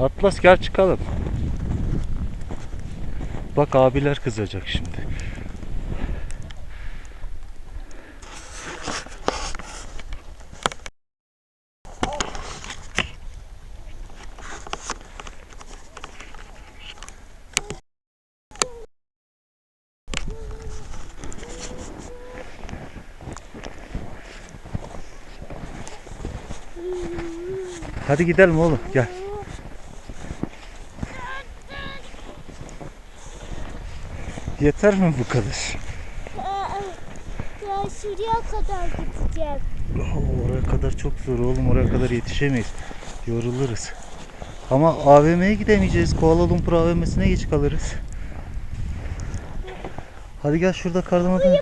Atlas gel çıkalım. Bak abiler kızacak şimdi. Hadi gidelim oğlum gel. Yeter mi bu kadar? Ya şuraya kadar gideceğim. Oraya kadar çok zor oğlum. Oraya kadar yetişemeyiz. Yoruluruz. Ama AVM'ye gidemeyeceğiz. Kuala Lumpur AVM'sine geç kalırız. Hadi gel şurada kardan adam.